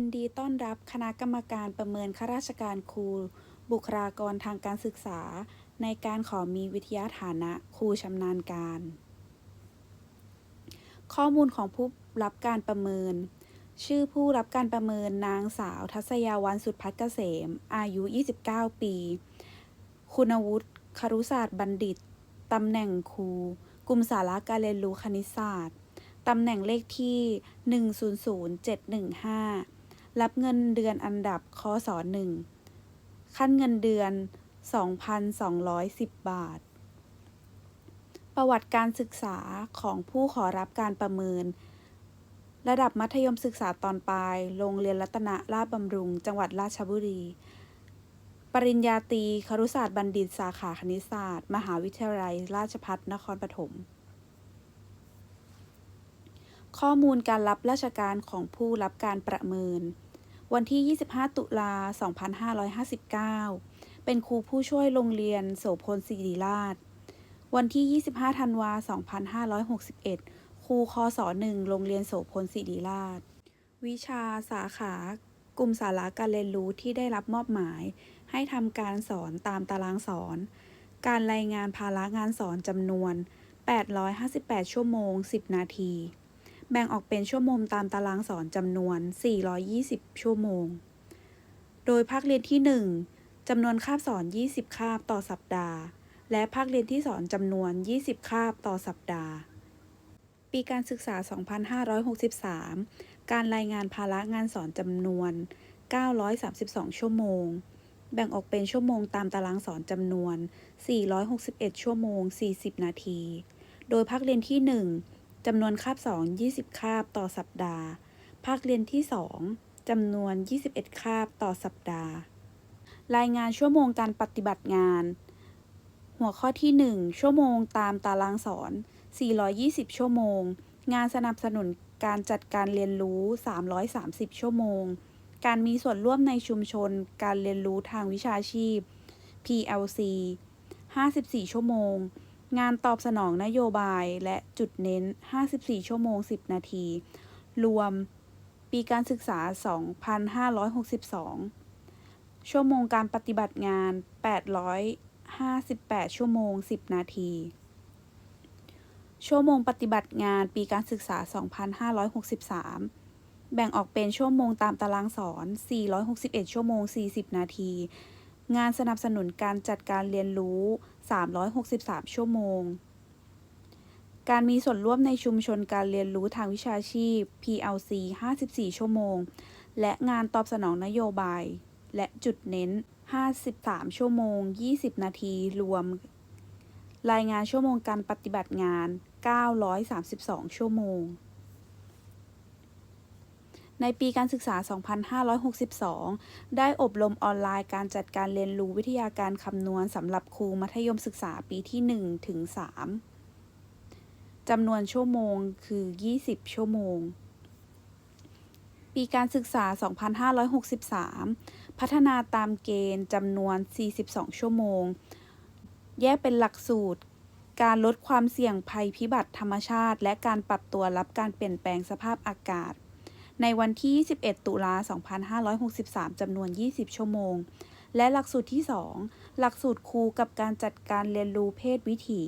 ยินดีต้อนรับคณะกรรมการประเมินข้าราชการครู บุคลากรทางการศึกษา ในการขอมีวิทยาฐานะครูชำนาญการ ข้อมูลของผู้รับการประเมิน ชื่อผู้รับการประเมินนางสาวทัศยาวันสุดพัฒเกษม อายุ 29 ปี คุณวุฒิครุศาสตร์บัณฑิต ตำแหน่งครู กลุ่มสาระการเรียนรู้คณิตศาสตร์ ตำแหน่งเลขที่ 100715 รับเงินเดือนอันดับคศ1ขั้นเงินเดือน 2,210 บาท ประวัติการศึกษาของผู้ขอรับการประเมิน ระดับมัธยมศึกษาตอนปลาย โรงเรียนรัตนราชบำรุง จังหวัดราชบุรี ปริญญาตรีครุศาสตร์บัณฑิตสาขาคณิตศาสตร์ มหาวิทยาลัย ราชภัฏนครปฐม ข้อมูลการรับราชการของผู้รับการประเมิน วันที่ 25 ตุลา 2559 เป็นครูผู้ช่วยโรงเรียนโสพลศิริราช วันที่ 25 ธันวา 2561 ครูคศ1โรงเรียนโสพลศิริราช วิชาสาขากลุ่มสาระการเรียนรู้ที่ได้รับมอบหมาย ให้ทำการสอนตามตารางสอน การรายงานภาระงานสอนจำนวน 858 ชั่วโมง 10 นาที แบ่งออกเป็นชั่วโมงตามตารางสอนจำนวน 420 ชั่วโมง โดยภาคเรียนที่ 1จำนวนคาบสอน 20 คาบต่อสัปดาห์ และภาคเรียนที่สอนจำนวน 20 คาบต่อสัปดาห์ ปีการศึกษา 2563 การรายงานภาระงานสอนจำนวน 932 ชั่วโมง แบ่งออกเป็นชั่วโมงตามตารางสอนจำนวน 461 ชั่วโมง 40 นาที โดยภาคเรียนที่ 1 จำนวนคาบสอน20 คาบต่อสัปดาห์ ภาคเรียนที่ 2จำนวน 21 คาบต่อสัปดาห์ รายงานชั่วโมงการปฏิบัติงาน หัวข้อที่ 1 ชั่วโมงตามตารางสอน 420 ชั่วโมง งานสนับสนุนการจัดการเรียนรู้ 330 ชั่วโมง การมีส่วนร่วมในชุมชน การเรียนรู้ทางวิชาชีพ PLC 54 ชั่วโมง งานตอบสนองนโยบายและจุดเน้น 54 ชั่วโมง 10 นาที รวมปีการศึกษา 2562 ชั่วโมงการปฏิบัติงาน 858 ชั่วโมง 10 นาที ชั่วโมงปฏิบัติงานปีการศึกษา 2563 แบ่งออกเป็นชั่วโมงตามตารางสอน 461 ชั่วโมง 40 นาที งานสนับสนุนการจัดการเรียนรู้ 363 ชั่วโมง การมีส่วนร่วมในชุมชนการเรียนรู้ทางวิชาชีพ PLC 54 ชั่วโมง และงานตอบสนองนโยบาย และจุดเน้น 53 ชั่วโมง 20 นาทีรวม รายงานชั่วโมงการปฏิบัติงาน 932 ชั่วโมง ในปีการศึกษา 2562 ได้อบรมออนไลน์การจัดการเรียนรู้วิทยาการคำนวณสำหรับครูมัธยมศึกษาปีที่ 1 ถึง 3จำนวนชั่วโมงคือ 20 ชั่วโมง ปีการศึกษา 2563 พัฒนาตามเกณฑ์จำนวน 42 ชั่วโมง แยกเป็นหลักสูตรการลดความเสี่ยงภัยพิบัติธรรมชาติ และการปรับตัวรับการเปลี่ยนแปลงสภาพอากาศ ในวันที่21ตุลา 2563 จำนวน 20 ชั่วโมง และหลักสูตรที่ 2 หลักสูตรครูกับการจัดการเรียนรู้เพศวิถี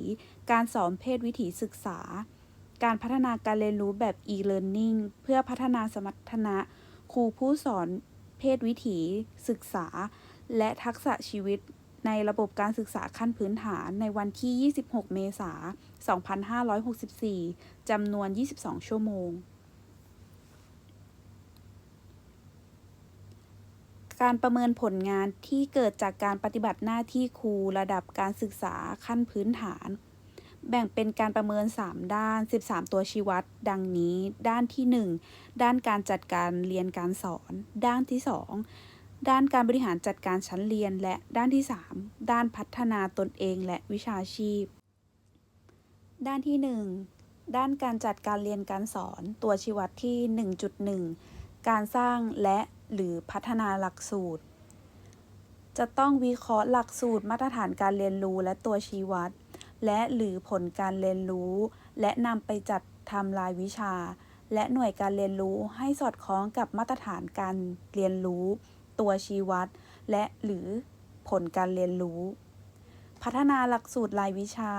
การสอนเพศวิถีศึกษา การพัฒนาการเรียนรู้แบบ e-learning เพื่อพัฒนาสมรรถนะครูผู้สอนเพศวิถี ศึกษา และทักษะชีวิตในระบบการศึกษาขั้นพื้นฐานในวันที่ 26 เมษายน 2564 จำนวน 22 ชั่วโมง การประเมินผลงานที่เกิดจากการปฏิบัติหน้าที่ครูระดับการศึกษาขั้นพื้นฐาน แบ่งเป็นการประเมิน 3 ด้าน 13 ตัวชี้วัด ดังนี้ ด้านที่ 1 ด้านการจัดการเรียนการสอน ด้านที่ 2 ด้านการบริหารจัดการชั้นเรียน และด้านที่ 3 ด้านพัฒนาตนเองและวิชาชีพ ด้านที่ 1 ด้านการจัดการเรียนการสอน ตัวชี้วัดที่ 1.1 การสร้างและ หรือพัฒนาหลักสูตร จะต้องวิเคราะห์หลักสูตรมาตรฐานการเรียนรู้และตัวชี้วัด และหรือผลการเรียนรู้ และนำไปจัดทำรายวิชา และหน่วยการเรียนรู้ให้สอดคล้องกับมาตรฐานการเรียนรู้ ตัวชี้วัด และหรือผลการเรียนรู้ พัฒนาหลักสูตรรายวิชา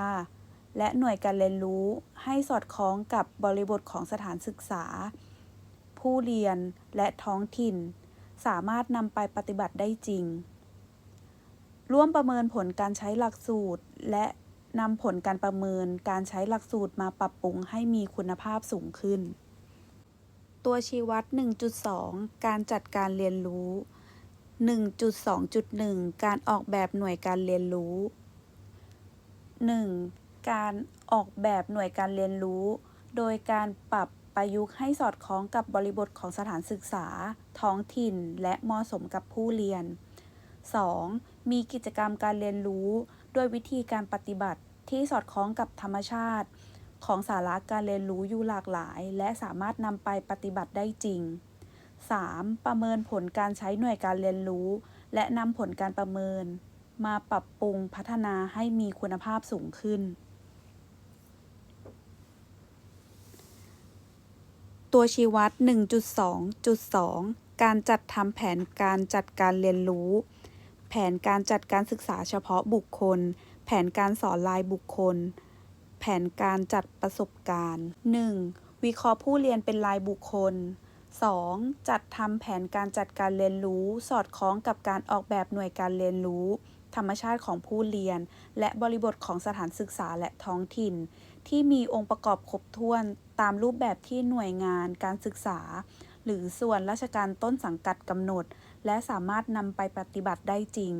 และหน่วยการเรียนรู้ให้สอดคล้องกับบริบทของสถานศึกษา ผู้เรียนและท้องถิ่น สามารถนำไปปฏิบัติได้จริง ร่วมประเมินผลการใช้หลักสูตร และนำผลการประเมินการใช้หลักสูตรมาปรับปรุงให้มีคุณภาพสูงขึ้น ตัวชี้วัด 1.2 การจัดการเรียนรู้ 1.2.1 การออกแบบหน่วยการเรียนรู้ 1. การออกแบบหน่วยการเรียนรู้ โดยการปรับ ประยุกต์ให้สอดคล้องกับบริบทของสถานศึกษา ท้องถิ่น และเหมาะสมกับผู้เรียน 2. มีกิจกรรมการเรียนรู้ด้วยวิธีการปฏิบัติที่สอดคล้องกับธรรมชาติ ของสาระการเรียนรู้อยู่หลากหลาย และสามารถนำไปปฏิบัติได้จริง 3. ประเมินผลการใช้หน่วยการเรียนรู้ และนำผลการประเมิน มาปรับปรุงพัฒนาให้มีคุณภาพสูงขึ้น ตัวชี้วัด 1.2.2 การจัดทำแผนการจัดการเรียนรู้ แผนการจัดการศึกษาเฉพาะบุคคล แผนการสอนรายบุคคล แผนการจัดประสบการณ์ 1. วิเคราะห์ผู้เรียนเป็นรายบุคคล 2. จัดทำแผนการจัดการเรียนรู้ สอดคล้องกับการออกแบบหน่วยการเรียนรู้ ธรรมชาติของผู้เรียน และบริบทของสถานศึกษาและท้องถิ่น ที่มีองค์ประกอบครบถ้วนตามรูปแบบที่หน่วยงานการศึกษา หรือส่วนราชการต้นสังกัดกำหนด และสามารถนำไปปฏิบัติได้จริง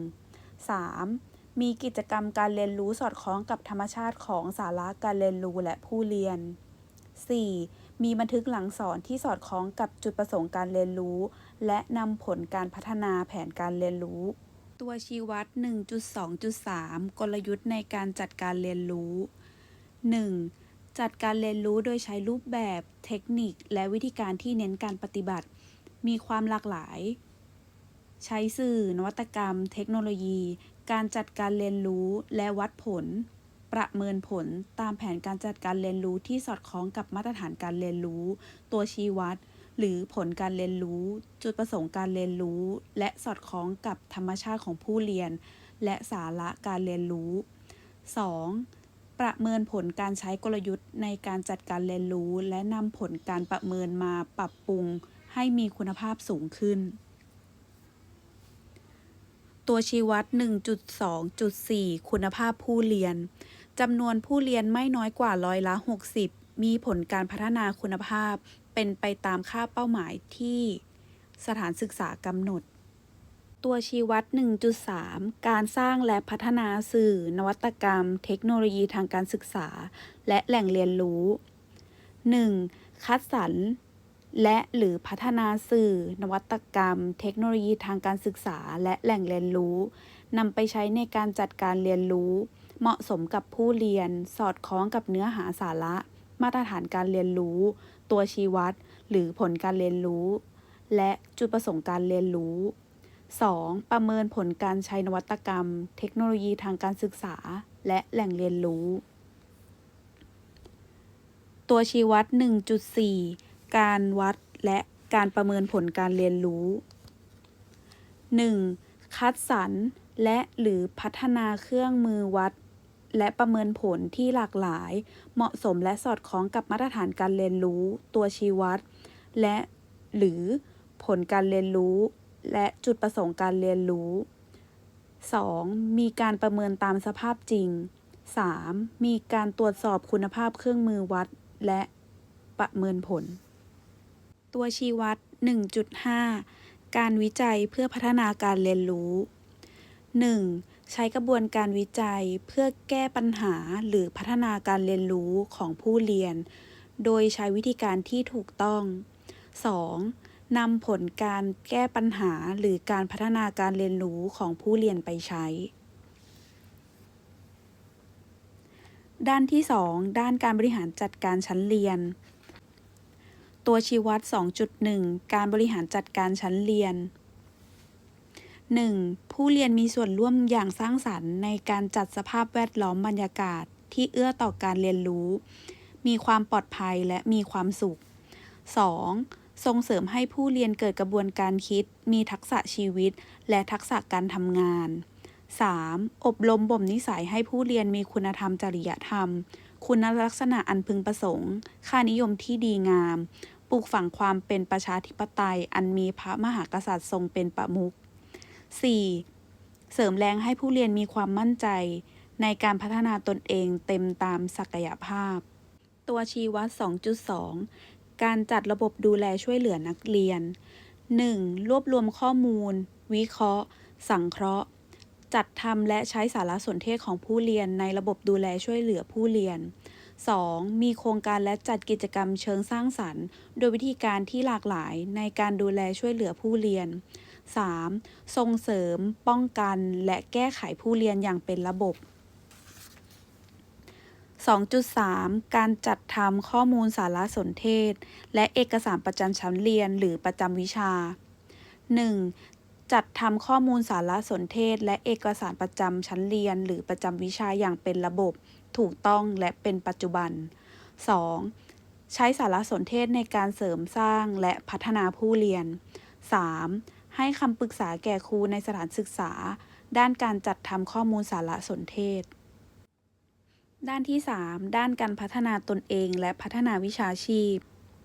3. มีกิจกรรมการเรียนรู้สอดคล้องกับธรรมชาติของสาระการเรียนรู้และผู้เรียน 4. มีบันทึกหลังสอนที่สอดคล้องกับจุดประสงค์การเรียนรู้ และนำผลการพัฒนาแผนการเรียนรู้ ตัวชี้วัด 1.2.3 กลยุทธ์ในการจัดการเรียนรู้ 1. จัดการเรียนรู้โดยใช้รูปแบบ เทคนิค และวิธีการที่เน้นการปฏิบัติ มีความหลากหลาย ใช้สื่อ นวัตกรรม เทคโนโลยี การจัดการเรียนรู้ และวัดผล ประเมินผลตามแผนการจัดการเรียนรู้ที่สอดคล้องกับมาตรฐานการเรียนรู้ ตัวชี้วัด หรือผลการเรียนรู้ จุดประสงค์การเรียนรู้ และสอดคล้องกับธรรมชาติของผู้เรียน และสาระการเรียนรู้ 2. ประเมินผลการใช้กลยุทธ์ในการจัดการเรียนรู้ และนำผลการประเมินมาปรับปรุง ให้มีคุณภาพสูงขึ้น ตัวชี้วัด 1.2.4 คุณภาพผู้เรียนจำนวนผู้เรียนไม่น้อยกว่าร้อยละ 60 มีผลการพัฒนาคุณภาพ เป็นไปตามค่าเป้าหมายที่สถานศึกษากำหนด ตัวชี้วัด 1.3 การสร้างและพัฒนาสื่อ นวัตกรรม เทคโนโลยีทางการศึกษา และแหล่งเรียนรู้ 1. คัดสรรและหรือพัฒนาสื่อ นวัตกรรม เทคโนโลยีทางการศึกษา และแหล่งเรียนรู้นำไปใช้ในการจัดการเรียนรู้ เหมาะสมกับผู้เรียน สอดคล้องกับเนื้อหาสาระ มาตรฐานการเรียนรู้ตัวชี้วัด หรือผลการเรียนรู้ และจุดประสงค์การเรียนรู้ 2. ประเมินผลการใช้นวัตกรรม เทคโนโลยีทางการศึกษา และแหล่งเรียนรู้ ตัวชี้วัด 1.4 การวัดและการประเมินผลการเรียนรู้ 1. คัดสรรและหรือพัฒนาเครื่องมือวัด และประเมินผลที่หลากหลาย เหมาะสมและสอดคล้องกับมาตรฐานการเรียนรู้ ตัวชี้วัด และหรือผลการเรียนรู้ และจุดประสงค์การเรียนรู้ 2. มีการประเมินตามสภาพจริง 3. มีการตรวจสอบคุณภาพเครื่องมือวัด และประเมินผล ตัวชี้วัด 1.5 การวิจัยเพื่อพัฒนาการเรียนรู้ 1. ใช้กระบวนการวิจัยเพื่อแก้ปัญหาหรือพัฒนาการเรียนรู้ของผู้เรียน โดยใช้วิธีการที่ถูกต้อง 2. นำผลการแก้ปัญหาหรือการพัฒนาการเรียนรู้ของผู้เรียนไปใช้ ด้านที่ 2 ด้านการบริหารจัดการชั้นเรียน ตัวชี้วัด 2.1 การบริหารจัดการชั้นเรียน 1. ผู้เรียนมีส่วนร่วมอย่างสร้างสรรค์ในการจัดสภาพแวดล้อมบรรยากาศที่เอื้อต่อการเรียนรู้ มีความปลอดภัยและมีความสุข 2. ส่งเสริมให้ผู้เรียนเกิดกระบวนการคิด มีทักษะชีวิต และทักษะการทำงาน 3. อบรมบ่มนิสัยให้ผู้เรียนมีคุณธรรมจริยธรรม คุณลักษณะอันพึงประสงค์ ค่านิยมที่ดีงาม ปลูกฝังความเป็นประชาธิปไตย อันมีพระมหากษัตริย์ทรงเป็นประมุข 4. เสริมแรงให้ผู้เรียนมีความมั่นใจ ในการพัฒนาตนเองเต็มตามศักยภาพ ตัวชี้วัด 2.2 การจัดระบบดูแลช่วยเหลือนักเรียน 1. รวบรวมข้อมูล วิเคราะห์ สังเคราะห์ จัดทำและใช้สารสนเทศของผู้เรียนในระบบดูแลช่วยเหลือผู้เรียน 2. มีโครงการและจัดกิจกรรมเชิงสร้างสรรค์ โดยวิธีการที่หลากหลายในการดูแลช่วยเหลือผู้เรียน 3. ส่งเสริม ป้องกัน และแก้ไขผู้เรียนอย่างเป็นระบบ 2.3 การจัดทำข้อมูลสารสนเทศ และเอกสารประจำชั้นเรียนหรือประจำวิชา 1. จัดทำข้อมูลสารสนเทศ และเอกสารประจำชั้นเรียน หรือประจำวิชาอย่างเป็นระบบ ถูกต้องและเป็นปัจจุบัน 2. ใช้สารสนเทศในการเสริมสร้างและพัฒนาผู้เรียน 3. ให้คำปรึกษาแก่ครูในสถานศึกษา ด้านการจัดทำข้อมูลสารสนเทศ ด้านที่ 3 ด้านการพัฒนาตนเองและพัฒนาวิชาชีพ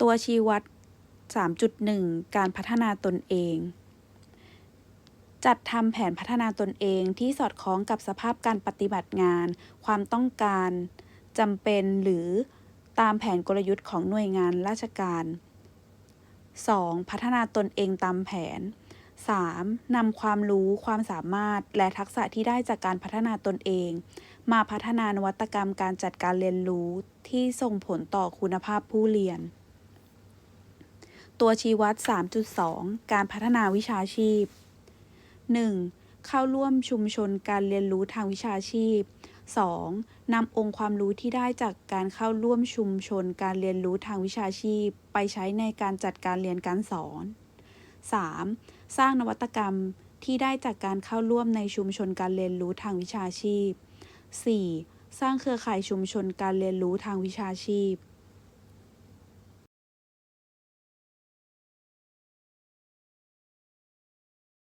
ตัวชี้วัด 3.1 การพัฒนาตนเอง จัดทำแผนพัฒนาตนเองที่สอดคล้องกับสภาพการปฏิบัติงาน ความต้องการจำเป็นหรือตามแผนกลยุทธ์ของหน่วยงานราชการ 2. พัฒนาตนเองตามแผน 3. นำความรู้ความสามารถและทักษะที่ได้จากการพัฒนาตนเอง มาพัฒนานวัตกรรมการจัดการเรียนรู้ที่ส่งผลต่อคุณภาพผู้เรียน ตัวชี้วัด 3.2 การพัฒนาวิชาชีพ 1. เข้าร่วมชุมชนการเรียนรู้ทางวิชาชีพ 2. นำองค์ความรู้ที่ได้จากการเข้าร่วมชุมชนการเรียนรู้ทางวิชาชีพ ไปใช้ในการจัดการเรียนการสอน 3. สร้างนวัตกรรมที่ได้จากการเข้าร่วมในชุมชนการเรียนรู้ทางวิชาชีพ 4. สร้างเครือข่ายชุมชนการเรียนรู้ทางวิชาชีพ